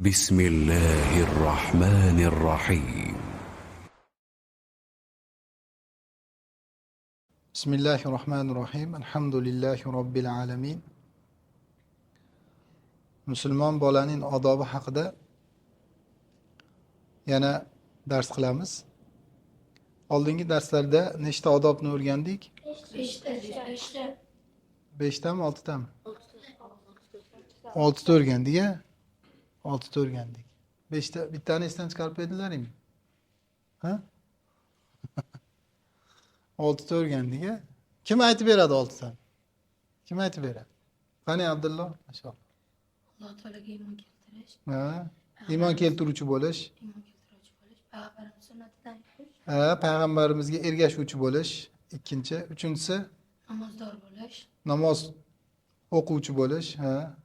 بسم الله الرحمن الرحيم بسم الله الرحمن الرحيم الحمد لله رب العالمين مسلمان بولانين آداب حقدا يانا درس قلامز Oldingi darslarda nechta odobni o'rgandik? 5 ta. 5 ta. 5 ta mi, 6 ta mi? 6 ta. 6 ta o'rgandik-a? Altı örgendik. Beşte bir tanesinden çıkarıp edildiler mi? Ha? altı örgendik ya. Kim ayeti beradi altı tane? Kim ayeti beradi? Hani Abdullah? Maşallah. Allah Teala'ga iymon keltirish. Ha. Iymon keltiruvchi bo'lish. Iymon keltiruvchi bo'lish, payg'ambarimiz sunnatidan yurish. Ha, payg'ambarimizga ergashuvchi bo'lish. Ikkinchi, uchinchisi namozdor bo'lish. Namoz o'quvchi bo'lish, ha.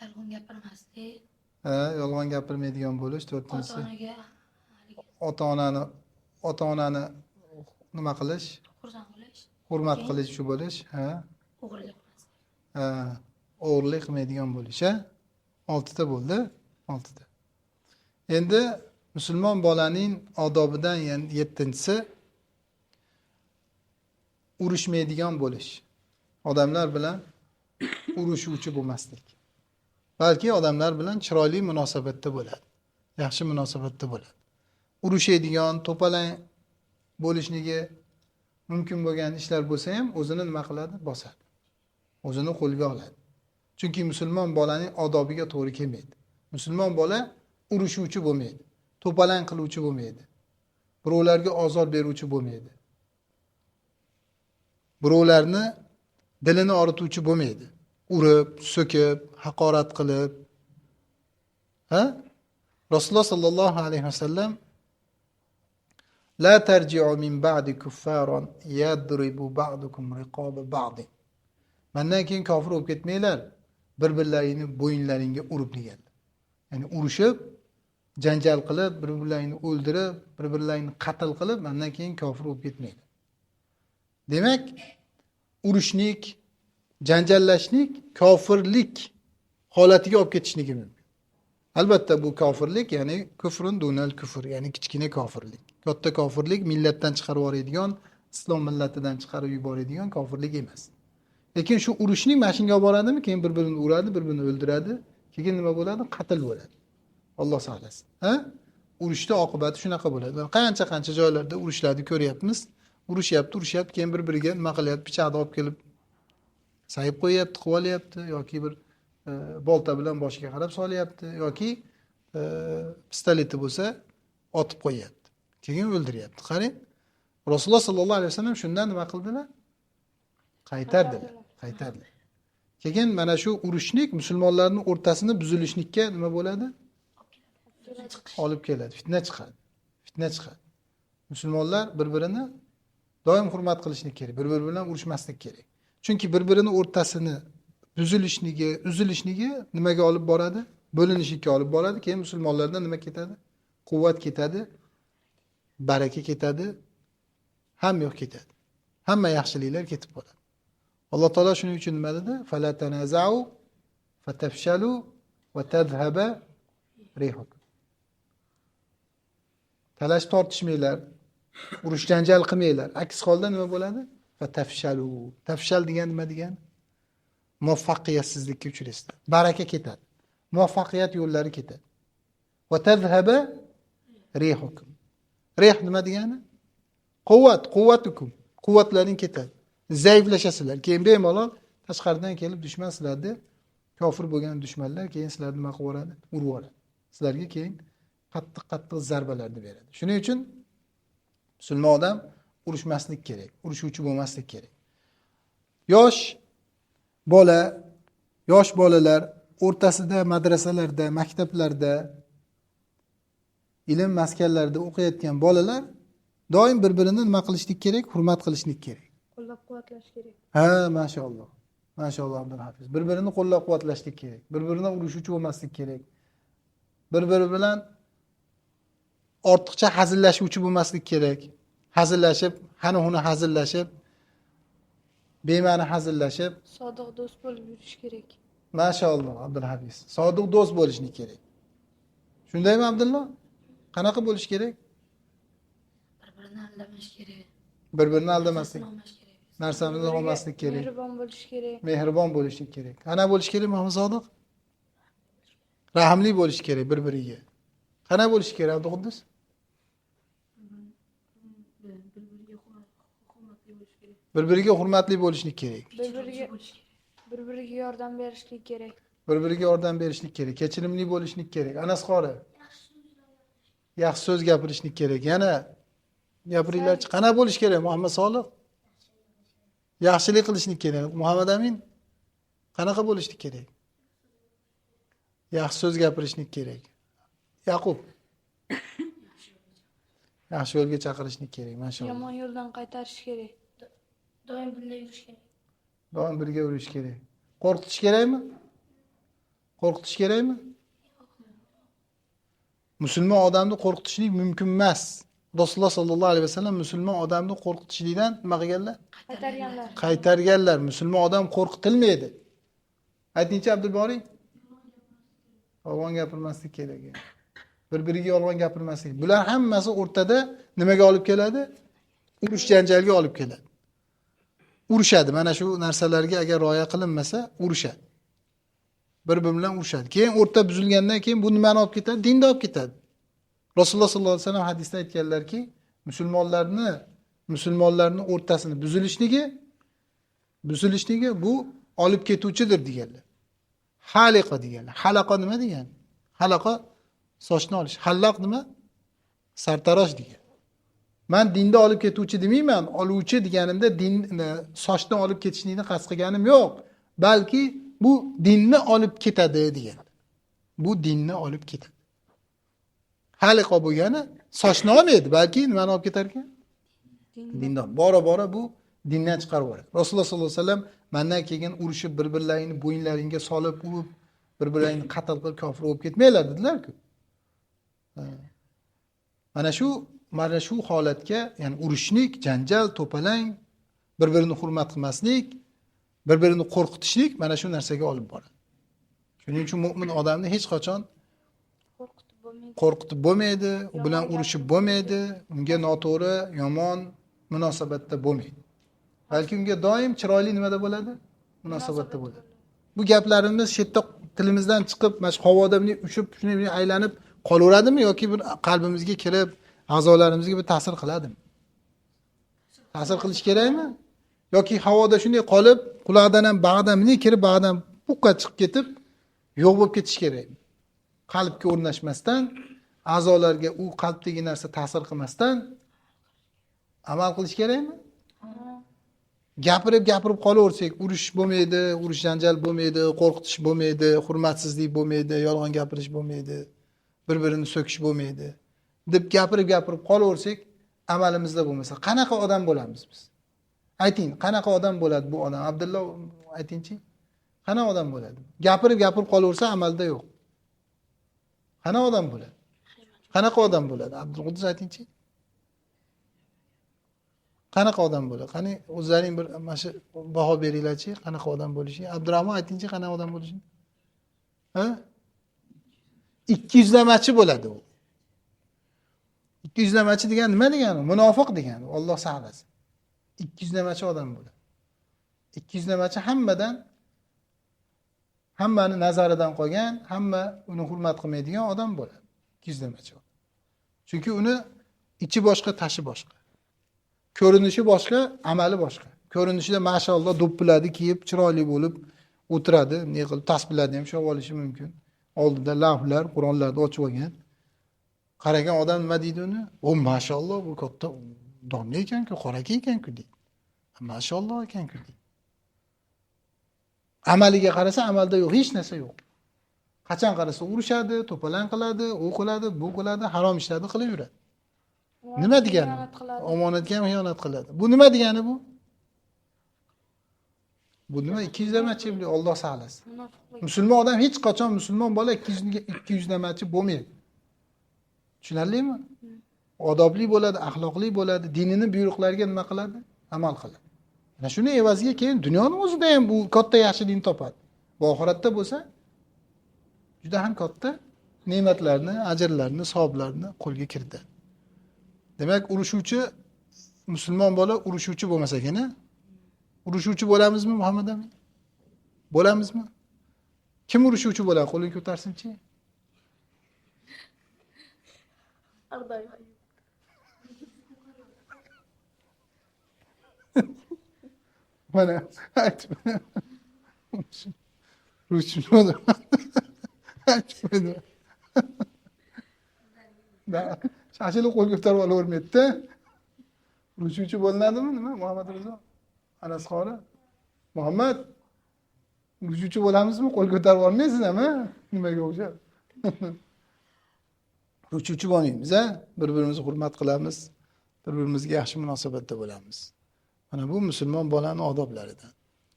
Yolg'on gapirmaslik, yolg'on gapirmaydigan bo'lish. To'rtinchisi ota onani ota onani nima qilish? Xursand bo'lish, hurmat qiluvchi bo'lish ha o'g'irlik o'g'irlik qilmaydigan bo'lish ha oltita bo'ldi oltita. Endi musulmon bolaning odobidan yettinchisi urushmaydigan bo'lish. Odamlar bilan urushuvchi bo'lmaslik balki odamlar bilan chiroyli munosabatda bo'ladi. Yaxshi munosabatda bo'ladi. Urushadigan to'palang bo'lishligi mumkin bo'lgan ishlar bo'lsa ham o'zini nima qiladi? Bosadi. O'zini qo'lga oladi. Chunki musulmon bolaning odobiga to'g'ri kelmaydi. Musulmon bola urushuvchi bo'lmaydi to'palang qiluvchi bo'lmaydi birovlarga ozor beruvchi bo'lmaydi birovlarni dilini orituvchi bo'lmaydi. Urib so'kib haqorat qilib. Ha? Rasululloh sollallohu alayhi vasallam la tarji'u min ba'di kuffaron yadribu ba'dukum riqoba ba'din mandan keyin kofir bo'lib ketmanglar bir birlaringni bo'yinlaringga urib deganlar ya'ni urushib janjal qilib bir birlaringni o'ldirib bir birlaringni qatl qilib mandan keyin kofir bo'lib ketmanglar demak urushlik janjallashlik kofirlik holatiga olib ketishligi mumkin. Albatta bu kofirlik ya'ni kufrun dunal kufr ya'ni kichkina kofirlik katta kofirlik millatdan chiqarib yuboradigan islom millatidan chiqarib yuboradigan kofirlik emas. Lekin shu urushlik mana shunga olib boradimi keyin bir birini uradi bir birini o'ldiradi keyin nima bo'ladi? Qatl bo'ladi. Alloh saqlasin ha? Urushni oqibati shunaqa bo'ladi. Qancha qancha joylarda urushlarni ko'ryapmiz. Urushyapti urushyapti keyin bir biriga nima qilyapti? Pichoqni olib kelib sayib qo'yyapti qilib olyapti yoki bir e, bolta bilan boshiga qarab solyapti yoki e, pistoleti bo'lsa otib qo'yyapti. Keyin o'ldiryapti. Qarang rasululloh sollallohu alayhi vasallam shundan nima qildilar? Qaytardilar qaytardilar. Keyin mana shu urushlik musulmonlarni o'rtasini buzilishlikka nima bo'ladi? Olib keladi. Fitna chiqadi. Fitna chiqadi. Musulmonlar bir birini doim hurmat qilishlik kerak bir biri bilan urushmaslik kerak. Chunki bir birini o'rtasini buzilishligi uzilishligi nimaga olib boradi? Bo'linishlikka olib boradi keyin musulmonlardan nima ketadi? Quvvat ketadi baraka ketadi hamma yo'q ketadi. Hamma yaxshiliklar ketib qoladi alloh taolo shuning uchun nima dedi? Fala tanazau fatafshalu va tadhaba rihuk talash tortishmanglar urush janjal qilmanglar. Aks holda nima bo'ladi? Va tafshalu. Tafshal degan nima degani? Muvaffaqiyatsizlikka uchraysizlar. Baraka ketadi. Muvaffaqiyat yo'llari ketadi. Va tazhaba rihukum. Reh nima degani? Quvvat quvvatukum. Quvvatlaring ketadi. Zaiflashasizlar. Keyin bemalol tashqaridan kelib dushman sizlarni kofir bo'lgan dushmanlar keyin sizlarni nima qilib yuboradi? Urib yuboradi. Sizlarga keyin qattiq qattiq zarbalarni beradi. Shuning uchun musulmon odam urushmaslik kerak urushuvchi bo'lmaslik kerak. Yosh bola yosh bolalar o'rtasida madrasalarda maktablarda ilm maskanlarida o'qiyotgan bolalar doim bir birini nima qilishlik kerak? Hurmat qilishlik kerak. Qo'llab quvvatlash kerak. Ha mashaalloh mashaalloh abdulhafiz bir birini qo'llab quvvatlashlik kerak bir biridan urushuvchi bo'lmaslik kerak. Bir biri bilan ortiqcha hazillashuvchi bo'lmaslik kerak hazillashib hani huni hazillashib bema'ni hazillashib sodiq do'st bo'lib yurish kerak mashaalloh abdulhafiz sodiq do'st bo'lishlik kerak shundaymi abdullo qanaqa bo'lish kerak Bir birini aldamash kerak. bir birini aldamaslik narsamizni olmaslik kerak Mehribon bo'lish kerak. mehribon bo'lishlik kerak qanaqa bo'lish kerak muhammad sodiq rahmli bo'lish kerak bir biriga qanaqa bo'lish kerak abduquddus bir biriga hurmatli bo'lishlik kerak. Bir biriga bir biriga yordam berishlik kerak. bir biriga yordam berishlik kerak. Kechirimli bo'lishlik kerak. Anas qori. Yaxshi so'z gapirishlik kerak. Yana gapiringlarchi qanaqa bo'lish kerak? Muhammad soliq? Yaxshilik qilishlik kerak. Muhammad amin? Qanaqa bo'lishlik kerak? Yaxshi so'z gapirishlik kerak. Yaqub? Yaxshi yo'lga chaqirishlik kerak mashaalloh Yomon yo'ldan qaytarish kerak. Doim birga yurish kerak. doim birga yurish kerak qo'rqitish kerakmi qo'rqitish kerakmi musulmon odamni qo'rqitishlik mumkin emas rasululloh sollallohu alayhi vasallam musulmon odamni qo'rqitishlikdan nima qilganlar Qaytarganlar. qaytarganlar musulmon odam qo'rqitilmaydi aytingchi abdulboriy yolg'on gapirmaslik kerak bir biriga yolg'on gapirmaslik bular hammasi o'rtada nimaga olib keladi? Urush janjalga olib keladi urushadi mana shu narsalarga agar rioya qilinmasa urushadi bir biri bilan urushadi keyin o'rta buzilgandan keyin bu nimani olib ketadi dinni olib ketadi. Rasululloh sollallohu alayhi vasallam hadisda aytganlarki musulmonlarni musulmonlarni o'rtasini buzilishligi buzilishligi bu olib ketuvchidir deganlar. Haliqa deganlar. Halaqa nima degani? Halaqa sochni olish. Halloq nima? Sartarosh degan man dinni olib ketuvchi demayman oluvchi deganimda din sochni olib ketishlikni qasd qilganim yo'q. Balki bu dinni olib ketadi degan. Bu dinni olib ketadi. Haliqa bo'lgani sochni olmaydi balki nimani olib ketar ekan? Dindan. Bora bora bu dindan chiqarib yuboradi. Rasululloh sollallohu alayhi vasallam mandan keyin urushib bir birlaringni bo'yinlaringga solib urib bir birlaringni qatl qilib kofir bo'lib ketmanglar dedilarku. Mana shu mana shu holatga ya'ni urushlik janjal to'palang bir birini hurmat qilmaslik bir birini qo'rqitishlik mana shu narsaga olib boradi. Shuning uchun mo'min odamni hech qachon Qo'rqitib bo'lmaydi. u bilan urushib bo'lmaydi. unga noto'g'ri yomon munosabatda bo'lmaydi. Balki unga doim chiroyli nimada bo'ladi? Munosabatda bo'ladi. Bu gaplarimiz shu yerda tilimizdan chiqib mana shu havoda bunday uchib shunday aylanib qolaveradimi yoki bir qalbimizga kirib a'zolarimizga bir ta'sir qiladimi? Ta'sir qilishi kerakmi? Yoki havoda shunday qolib quloqdan ham bag'dan bunday kirib bag'dan buqqa chiqib ketib yo'q bo'lib ketishi kerakmi? Qalbga o'rnashmasdan a'zolarga u qalbdagi narsa ta'sir qilmasdan amal qilish kerakmi? Gapirib gapirib qolaversak urush bo'lmaydi urush janjal bo'lmaydi qo'rqitish bo'lmaydi hurmatsizlik bo'lmaydi yolg'on gapirish bo'lmaydi bir birini so'kish bo'lmaydi. Deb gapirib gapirib qolaversak amalimizda bo'lmasa qanaqa odam bo'lamiz biz? Ayting qanaqa odam bo'ladi bu odam? Abdullo aytingchi. Qanaqa odam bo'ladi? Gapirib gapirib qolaversa amalda yo'q. Qanaqa odam bo'ladi? Qanaqa odam bo'ladi? Abdulqudus aytingchi. Qanaqa odam bo'ladi? Qani o'zlaring bir mana shu baho beringlarchi qanaqa odam bo'lishi. Abdurahmon aytingchi qanaqa odam bo'lishini ha? Ikki yuzlamachi bo'ladi u. ikki yuzlamachi degani nima degani? Munofiq degani. Olloh saqlasin ikki yuzlamachi odam bo'ladi. Ikki yuzlamachi hammadan hammani nazaridan qolgan hamma uni hurmat qilmaydigan odam bo'ladi. Ikki yuzlamachi chunki uni ichi boshqa tashi boshqa. Ko'rinishi boshqa amali boshqa. Ko'rinishida mashaalloh do'ppiladi kiyib chiroyli bo'lib o'tiradi. Ne qilib tasbihlarni ham ushlab olishi mumkin. Oldida lavhlar qur'onlarni ochib olgan. Qaragan odam nima deydi uni? O mashaalloh bu katta domla ekanku qora aka ekanku deydi. Mashaalloh ekanku deydi. Amaliga qarasa amalda yo'q hech narsa yo'q. Qachon qarasa urushadi to'palang qiladi u qiladi bu qiladi harom ishlarni qilib yuradi nima degani? omonatga ham xiyonat qiladi. Bu nima degani bu? Bu nima ikki yuzlamachi olloh saqlasin musulmon odam hech qachon musulmon bola ikki yuzlamachi bo'lmaydi tushunarlimi? Odobli bo'ladi axloqli bo'ladi dinini buyruqlariga nima qiladi? Amal qiladi. Mana shuni evaziga keyin dunyoni o'zida ham bu katta yaxshilikni topadi. Bu oxiratda bo'lsa juda ham katta ne'matlarni ajrlarni savoblarni qo'lga kiritadi. Demak urushuvchi musulmon bola urushuvchi bo'lmasagina urushuvchi bo'lamizmi muhammad amin bo'lamizmi? Kim urushuvchi bo'ladi? Qo'lini ko'tarsinchi? Arda Bana açma. Ruşun olur. Açmadı. Da şaşılı kol güftar var hürmette. Ruşucu bolinadi mi nima Muhammad Rizo? Anas xola. Muhammad ruşucu bo'lamizmi? Qo'l ko'tarib olmaysizmi? Nimaga o'xshab? Urushuvchi bo'lmaymiz a bir birimizni hurmat qilamiz bir birimizga yaxshi munosabatda bo'lamiz. Mana bu musulmon bolani odoblaridan.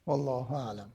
Vallohu alam